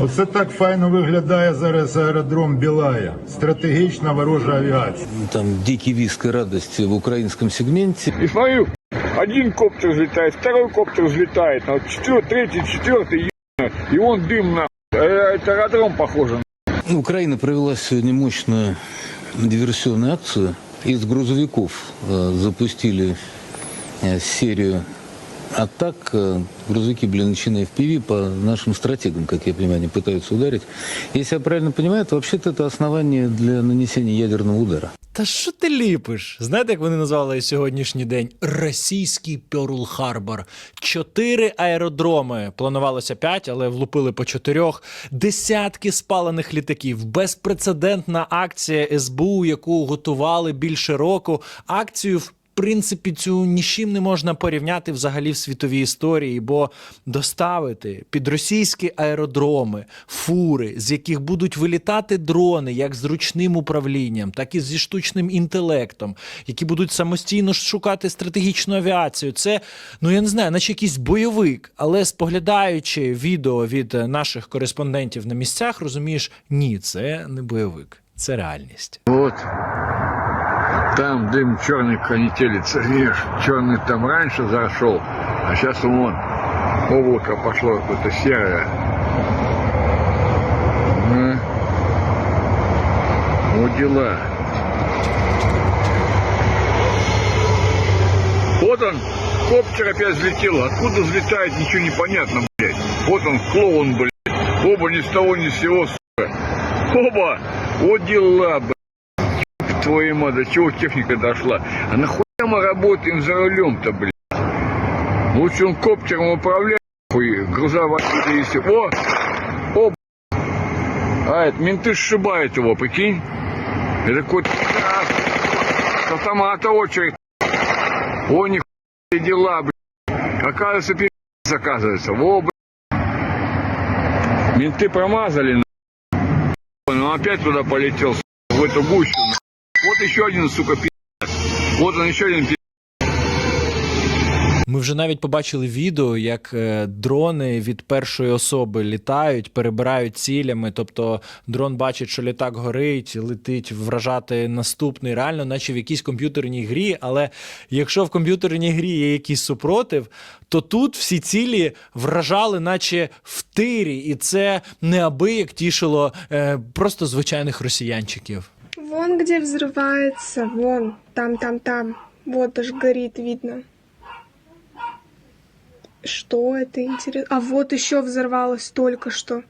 Оце так файно виглядає зараз аеродром Білая. Стратегічна ворожа авіація. Там дикий виск и радость в украинском сегменте. И смотрю, один коптер взлетает, второй коптер взлетает, а вот четвертый, третий, четвертый, ебано, и он дым на. Это аэродром похоже. Украина провела сегодня мощную диверсионную акцию. Из грузовиков э, запустили э, серию атак. Э, Грузовики были начинены FPV по нашим стратегам, как я понимаю, они пытаются ударить. Если я правильно понимаю, то вообще-то это основание для нанесения ядерного удара. Та що ти ліпиш? Знаєте, як вони назвали сьогоднішній день? Російський Пьорл Харбор. Чотири аеродроми. Планувалося п'ять, але влупили по чотирьох. Десятки спалених літаків. Безпрецедентна акція СБУ, яку готували більше року. Акцію в принципі, цю ні з чим не можна порівняти взагалі в світовій історії, бо доставити під російські аеродроми фури, з яких будуть вилітати дрони, як з ручним управлінням, так і зі штучним інтелектом, які будуть самостійно шукати стратегічну авіацію. Це ну я не знаю, наче якийсь бойовик. Але споглядаючи відео від наших кореспондентів на місцях, розумієш, ні, це не бойовик, це реальність. Вот. Там дым черный конетелится, видишь, черный там раньше зашел, а сейчас вон облако пошло какое-то серое. Ну, вот дела. Вот он, коптер опять взлетел. Откуда взлетает, ничего не понятно, блядь. Вот он, клоун, блядь. Оба ни с того, ни с сего, сука. Оба! Вот дела, блядь. Твою мать, до чего техника дошла? А нахуя мы работаем за рулем-то, блядь? Лучше он коптером управляет, хуй, грузовая если... О! О, блядь. А, это менты сшибают его, прикинь? Это какой-то... С автомата очередь. О, нихуя дела, блядь. Оказывается, пи***ц, оказывается. Во, блядь. Менты промазали. Он опять туда полетел, в эту гущу. Вот еще один, сука, пи***ц. Вот он еще один пи***ц. Ми вже навіть побачили відео, як е, дрони від першої особи літають, перебирають цілями. Тобто дрон бачить, що літак горить, летить вражати наступний, реально, наче в якійсь комп'ютерній грі. Але якщо в комп'ютерній грі є якийсь супротив, то тут всі цілі вражали, наче в тирі, і це неабияк тішило е, просто звичайних росіянчиків. Вон где взрывается, вон, там, там, там. Вот даже горит, видно. Что это интересно? А вот еще взорвалось только что.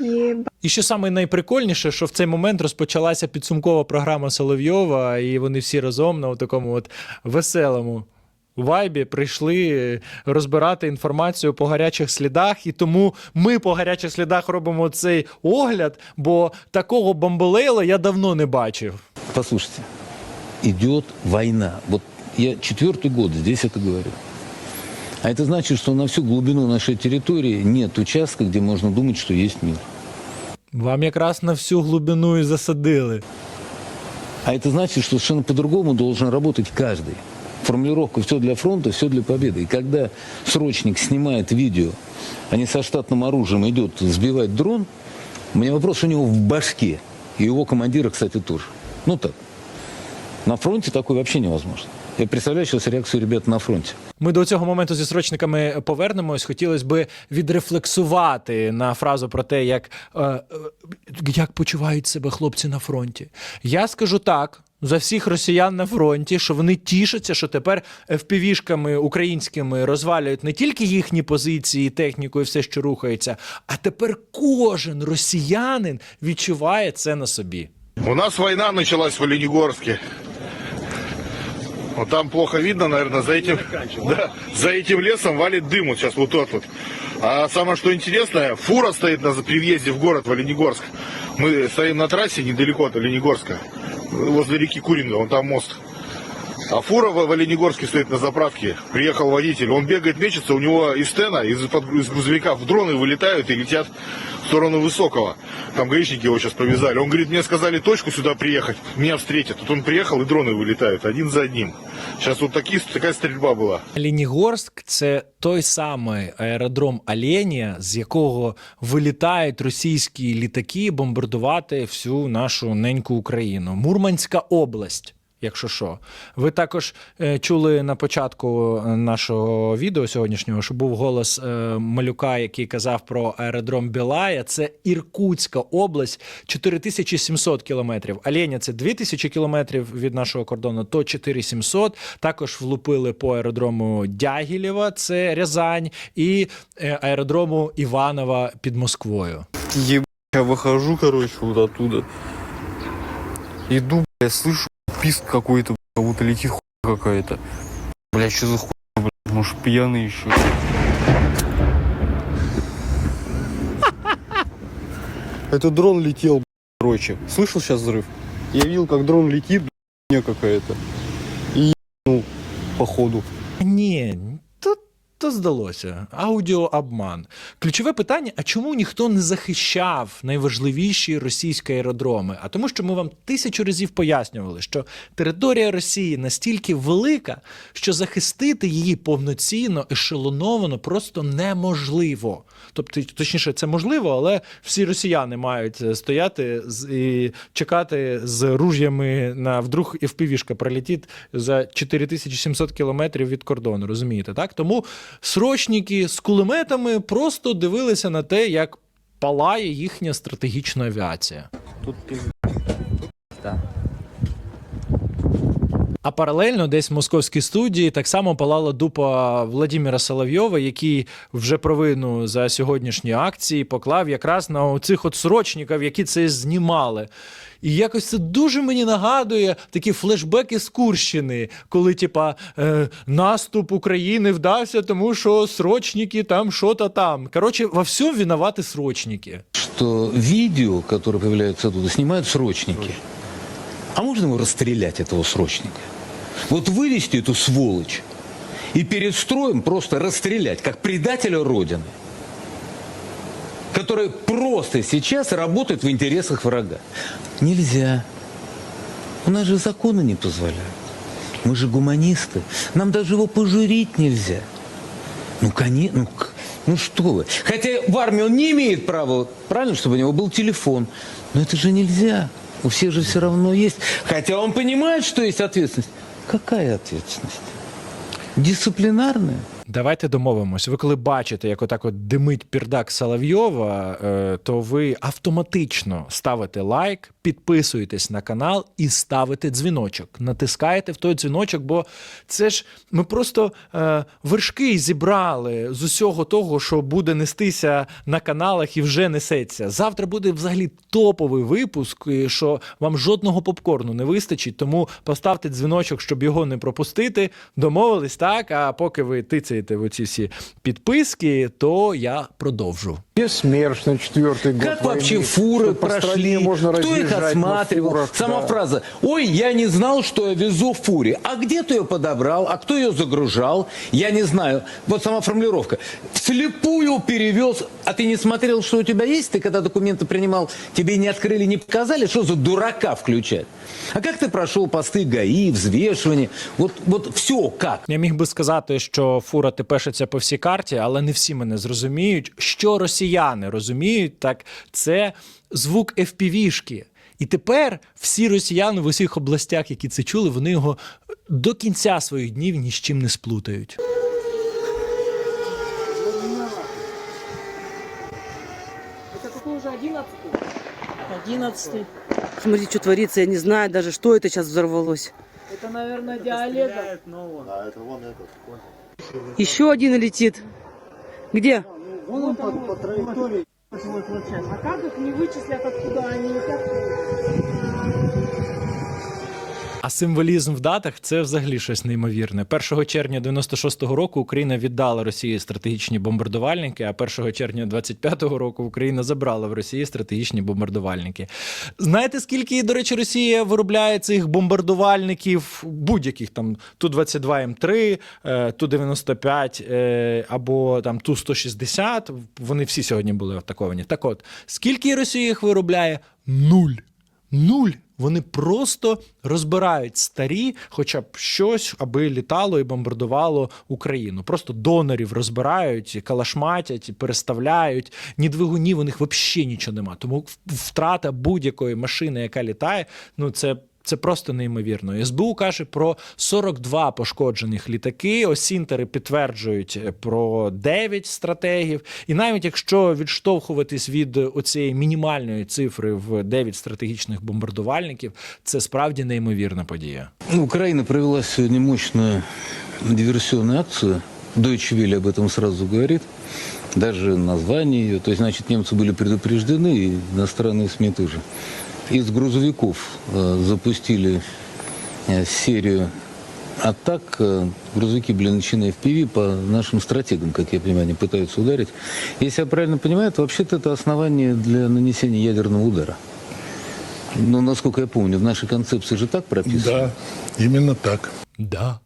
Еба. І що саме найприкольніше, що в цей момент розпочалася підсумкова програма Соловйова, і вони всі разом на такому от веселому вайбі прийшли розбирати інформацію по гарячих слідах. І тому ми по гарячих слідах робимо цей огляд, бо такого бомболейла я давно не бачив. Послушайте, идет война. Вот я четвертый год здесь это говорю. А это значит, что на всю глубину нашей территории нет участка, где можно думать, что есть мир. Вам якраз на всю глибину і засадили. А это значит, что совершенно по-другому должен работать каждый. Формулировка «все для фронта, все для победы». И когда срочник снимает видео, а не со штатным оружием идет сбивать дрон, у меня вопрос у него в башке. И его командира, кстати, тоже. Ну так. На фронте такое вообще невозможно. Я представляю сейчас реакцию ребят на фронте. Ми до цього моменту зі срочниками повернемось. Хотілося би відрефлексувати на фразу про те, як, е, е, як почувають себе хлопці на фронті. Я скажу так. За всіх росіян на фронті, що вони тішаться, що тепер FPV-шками українськими розвалюють не тільки їхні позиції, техніку і все, що рухається, а тепер кожен росіянин відчуває це на собі. У нас война началась в Оленегорске. Вот там плохо видно, наверное, за этим, да, за этим лесом валит дым вот сейчас вот тот вот. А самое что интересное, фура стоит на, при въезде в город, в Оленегорск. Мы стоим на трассе недалеко от Оленегорска, возле реки Куринга, вон там мост. А фура в Оленегорске стоит на заправке. Приехал водитель, он бегает, мечется, у него из стена, из, из грузовика в дроны вылетают и летят в сторону Высокого. Там гаишники его сейчас повязали. Он говорит, мне сказали точку сюда приехать, меня встретят. Тут он приехал, и дроны вылетают один за одним. Сейчас вот такие, такая стрельба была. Лінігорськ це той самий аеродром Оленя, з якого вилітають російські літаки бомбардувати всю нашу неньку Україну. Мурманська область. Якщо що, ви також е, чули на початку е, нашого відео сьогоднішнього, що був голос е, малюка, який казав про аеродром Білая. Це Іркутська область, 4700 кілометрів. Оленя це 2000 кілометрів від нашого кордону, то 4700. Також влупили по аеродрому Дягілєва, це Рязань, і аеродрому Іванова під Москвою. Я выхожу, короче, вот оттуда. Иду, бля, слышу писк какой-то, бля, как будто летит хуйня какая-то. Бля, что за хуйня, бля, может пьяный еще. Это дрон летел, бля, короче. Слышал сейчас взрыв? Я видел, как дрон летит, бля, хуйня какая-то. И ну, походу. Ні, то, здалося. Аудіообман. Ключове питання: а чому ніхто не захищав найважливіші російські аеродроми? А тому, що ми вам тисячу разів пояснювали, що територія Росії настільки велика, що захистити її повноцінно, ешелоновано просто неможливо. Тобто, точніше, це можливо, але всі росіяни мають е, стояти і чекати з руж'ями на вдруг FPV-шка пролетить за 4700 кілометрів від кордону. Розумієте, так? Тому срочники з кулеметами просто дивилися на те, як палає їхня стратегічна авіація. Тут пиздец. А паралельно десь в московській студії так само палала дупа Владимира Соловйова, який вже провину за сьогоднішні акції поклав якраз на цих от срочників, які це знімали. І якось це дуже мені нагадує такі флешбеки з Курщини, коли, типа, е, наступ України вдався, тому що срочники там що-то там. Коротше, во всьому винувати срочники. Что видео, которое появляется оттуда, снимают срочники. А можно его расстрелять, этого срочника? Вот вывести эту сволочь и перед строем просто расстрелять, как предателя Родины, который просто сейчас работает в интересах врага. Нельзя. У нас же законы не позволяют. Мы же гуманисты. Нам даже его пожурить нельзя. Ну, конечно, ну, ну что вы. Хотя в армии он не имеет права, правильно, чтобы у него был телефон. Но это же нельзя. У всех же все равно есть. Хотя он понимает, что есть ответственность. Какая ответственность? Дисциплинарная. Давайте домовимось. Ви коли бачите, як отак от димить пірдак Соловйова, е, то ви автоматично ставите лайк, підписуєтесь на канал і ставите дзвіночок. Натискаєте в той дзвіночок, бо це ж ми просто е, вершки зібрали з усього того, що буде нестися на каналах і вже несеться. Завтра буде взагалі топовий випуск, і що вам жодного попкорну не вистачить. Тому поставте дзвіночок, щоб його не пропустити. Домовились так. А поки ви тицяєте в оці всі підписки, то я продовжу. Бессмертно четвертый год Как вообще войны, фуры что по стране прошли? можно Кто их разъезжать на осматривал? фурах, Сама да. фраза «Ой, я не знал, что я везу в фуре». А где ты ее подобрал? А кто ее загружал? Я не знаю. Вот сама формулировка. Вслепую перевез. А ты не смотрел, что у тебя есть? Ты когда документы принимал, тебе не открыли, не показали? Что за дурака включать? А как ты прошел посты ГАИ, взвешивание? Вот, вот все как? Я міг би сказати, що фура тепешиться по всій карті, але не всі мене зрозуміють. Що росіяни розуміють, так це звук FPV-шки. І тепер всі росіяни в усіх областях, які це чули, вони його до кінця своїх днів ні з чим не сплутають. Одиннадцатый. Смотри, что творится, я не знаю даже, что это сейчас взорвалось. Это, наверное, диалект. Еще один летит. Где? Вон он по траектории. А как их не вычислят, откуда они летят? А символізм в датах це взагалі щось неймовірне. 1 червня 96-го року Україна віддала Росії стратегічні бомбардувальники, а 1 червня 25-го року Україна забрала в Росії стратегічні бомбардувальники. Знаєте, скільки, до речі, Росія виробляє цих бомбардувальників будь-яких там Ту-22М3, е, Ту-95 е, або там Ту-160? Вони всі сьогодні були атаковані. Так от, скільки Росія їх виробляє? Нуль. Нуль. Вони просто розбирають старі, хоча б щось, аби літало і бомбардувало Україну. Просто донорів розбирають, калашматять, переставляють. Ні двигунів у них взагалі нічого нема. Тому втрата будь-якої машини, яка літає, ну це. Це просто неймовірно. СБУ каже про 42 пошкоджених літаки. Осінтери підтверджують е, про 9 стратегів. І навіть якщо відштовхуватись від оцієї мінімальної цифри в 9 стратегічних бомбардувальників, це справді неймовірна подія. Ну, Украина провела сегодня мощную диверсионную акцию. Deutsche Welle об этом сразу говорит. Даже название ее. То есть, значит, немцы были предупреждены, и иностранные СМИ тоже. Из грузовиков э, запустили э, серию атак. Э, грузовики были начинены в ПВ по нашим стратегам, как я понимаю, они пытаются ударить. Если я правильно понимаю, то вообще-то это основание для нанесения ядерного удара. Ну, насколько я помню, в нашей концепции же так прописано. Да, именно так. Да,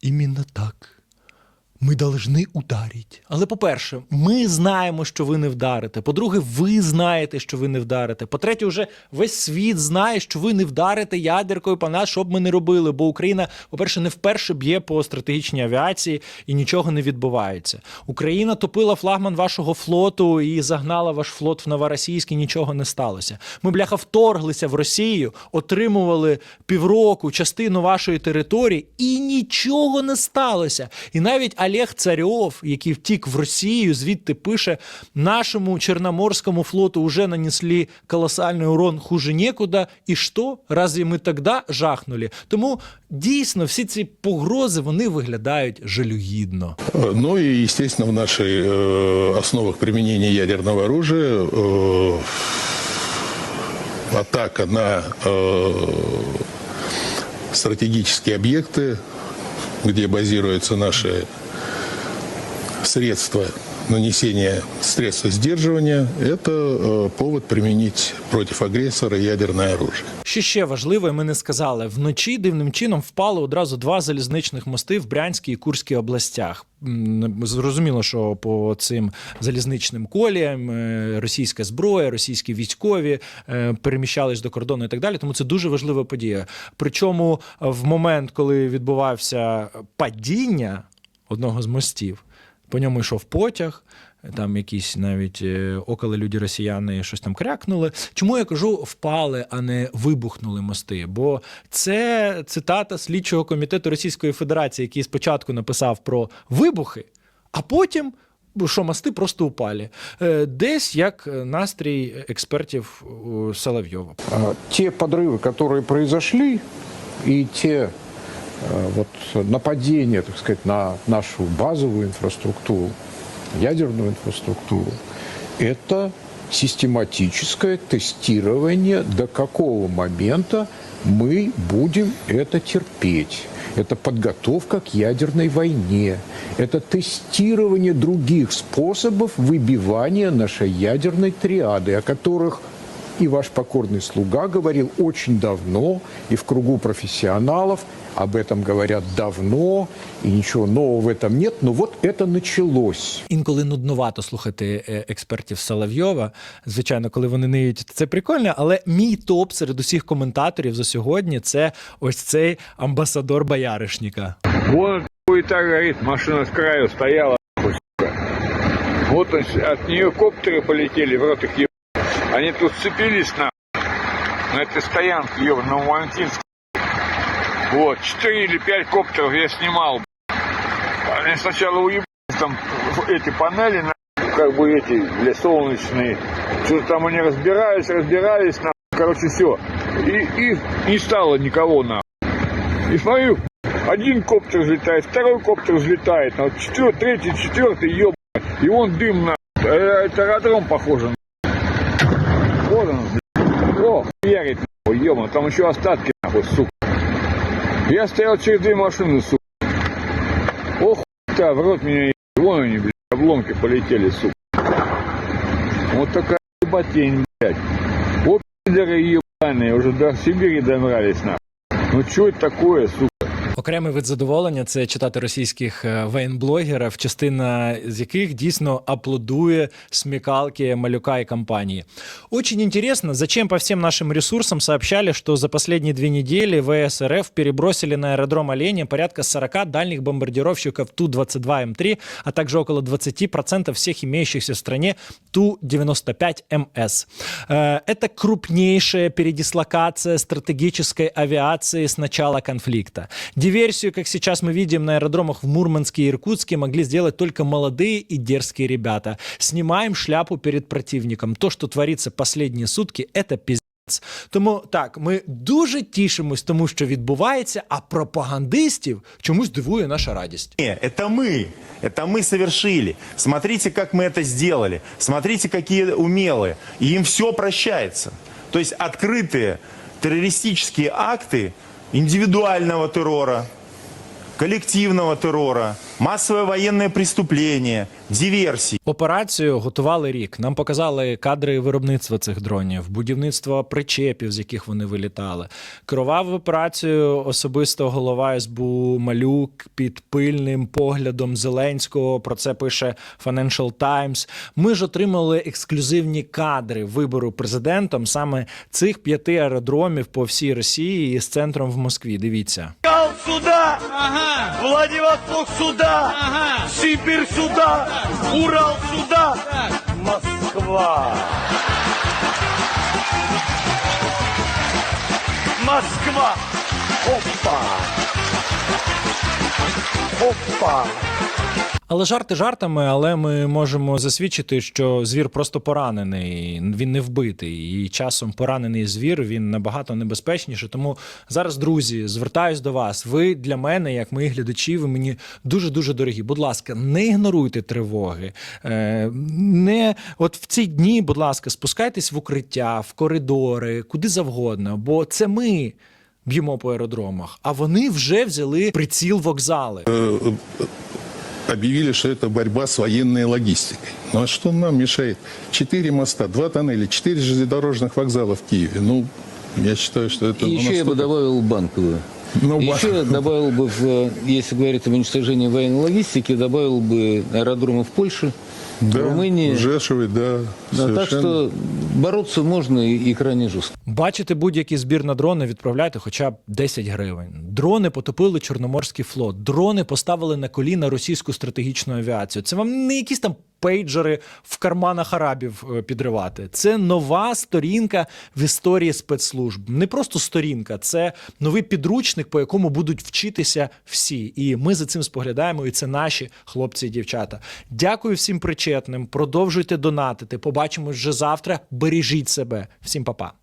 іменно так. Ми должны ударить. Але по-перше, ми знаємо, що ви не вдарите. По-друге, ви знаєте, що ви не вдарите. По-третє, вже весь світ знає, що ви не вдарите ядеркою по нас, що б ми не робили. Бо Україна, по-перше, не вперше б'є по стратегічній авіації і нічого не відбувається. Україна топила флагман вашого флоту і загнала ваш флот в новоросійськ, і нічого не сталося. Ми, бляха, вторглися в Росію, отримували півроку частину вашої території, і нічого не сталося. І навіть Олег Царьов, який втік в Росію, звідти пише: нашому Чорноморському флоту вже нанесли колосальний урон хуже некуда. І що? Разве ми тоді жахнули? Тому дійсно всі ці погрози вони виглядають жалюгідно. Ну и, естественно, в наших э, основах применения ядерного оружия э, атака на э, стратегические объекты, где базируются наши средства нанесения средства сдерживания, это э, повод применить против агрессора ядерное оружие. Що ще важливо, ми не сказали, вночі дивним чином впали одразу два залізничних мости в Брянській і Курській областях. Зрозуміло, що по цим залізничним коліям е, російська зброя, російські військові е, переміщались до кордону і так далі. Тому це дуже важлива подія. Причому в момент, коли відбувався падіння одного з мостів, по ньому йшов потяг. Там якісь навіть е, около люди росіяни щось там крякнули. Чому я кажу впали, а не вибухнули мости? Бо це цитата слідчого комітету Російської Федерації, який спочатку написав про вибухи, а потім. Що мости просто упали. Е, Десь як настрій експертів у Соловйова. А, Те подрывы, которые произошли, и те э, вот, нападения, так сказать, на нашу базовую инфраструктуру, ядерную инфраструктуру, это систематическое тестирование, до какого момента мы будем это терпеть. Это подготовка к ядерной войне. Это тестирование других способов выбивания нашей ядерной триады, о которых и ваш покорный слуга говорил очень давно, и в кругу профессионалов об этом говорят давно, и ничего нового в этом нет, но вот это началось. Інколи нуднувато слухати е, експертів Соловйова. Звичайно, коли вони ниють, це прикольно. Але мій топ серед усіх коментаторів за сьогодні це ось цей амбасадор Бояришніка. Вон и так горит, машина с краю стояла, нахуй, сука. Вот он, с- от нее коптеры полетели, в рот их еб... Они тут сцепились на, на этой стоянке, на Валентинск. Вот, четыре или пять коптеров я снимал. Они сначала уебались там эти панели, на, как бы эти, бля, солнечные. Что-то там они разбирались, разбирались, на, короче, все. И, и не стало никого, на. И смотрю, один коптер взлетает, второй коптер взлетает, а четвертый, третий, четвертый, еб... И он дым на... Это аэродром похоже. Он, блядь. О, ярит, нахуй, ебаный, там еще остатки, нахуй, сука. Я стоял через две машины, сука. Ох, та, в рот меня еб- Вон они, блядь, обломки полетели, сука. Вот такая ебатень, блядь. Вот пидоры ебаные, уже до Сибири добрались, нахуй. Ну что это такое, сука? Окремий вид задоволення це читати російських е, воєнблогерів, частина з яких дійсно аплодує смекалки Малюка и компании. Очень интересно, зачем по всем нашим ресурсам сообщали, что за последние две недели ВС РФ перебросили на аэродром Оленя порядка 40 дальних бомбардировщиков Ту-22М3, а также около 20% всех имеющихся в стране Ту-95МС. Э, Это крупнейшая передислокация стратегической авиации с начала конфликта. Диверсию, как сейчас мы видим на аэродромах в Мурманске и Иркутске, могли сделать только молодые и дерзкие ребята. Снимаем шляпу перед противником. То, что творится последние сутки, это пиздец. Тому так, ми дуже тішимось тому, що відбувається, а пропагандистів чомусь дивує наша радість. Не, это мы. Это мы совершили. Смотрите, как мы это сделали. Смотрите, какие умелые. И им все прощается. То есть открытые террористические акты Индивидуального террора, коллективного террора, массовое военное преступление, диверсии. Операцію готували рік. Нам показали кадри виробництва цих дронів, будівництва причепів, з яких вони вилітали. Керував операцію особисто голова СБУ Малюк під пильним поглядом Зеленського. Про це пише Financial Times. Ми ж отримали ексклюзивні кадри вибору президентом саме цих п'яти аеродромів по всій Росії із центром в Москві. Дивіться. сюда! Ага! Владивосток сюда! Ага! Сибирь сюда! Урал сюда! Москва! Москва! Опа! Опа! Але жарти жартами, але ми можемо засвідчити, що звір просто поранений, він не вбитий. І часом поранений звір він набагато небезпечніше. Тому зараз, друзі, звертаюсь до вас. Ви для мене, як мої глядачі, ви мені дуже дуже дорогі. Будь ласка, не ігноруйте тривоги. Е, Не от в ці дні, будь ласка, спускайтесь в укриття, в коридори, куди завгодно, бо це ми. Б'ємо по аеродромах, а вони вже взяли приціл вокзали Э, Объявили, что это борьба с военной логистикой. Ну а что нам мешает? Четыре моста, два тоннеля, четыре железнодорожных вокзала в Киеве. Ну, я считаю, что это... И ну, еще я бы настолько- добавил банковую. Ну, Еще я ба- добавил бы, в, если говорить об уничтожении военной логистики, добавил бы аэродромы в Польше, да, в Румынии. в Жешове, да, Да, так совершенно. что бороться можно и, и крайне жестко. Бачите будь-який збір на дрони, відправляйте хоча б 10 гривень. Дрони потопили Чорноморський флот. Дрони поставили на коліна російську стратегічну авіацію. Це вам не якісь там пейджери в карманах арабів е, підривати. Це нова сторінка в історії спецслужб. Не просто сторінка, це новий підручник, по якому будуть вчитися всі. І ми за цим споглядаємо. І це наші хлопці і дівчата. Дякую всім причетним. Продовжуйте донатити. Побачимось вже завтра. Бережіть себе. Всім па-па.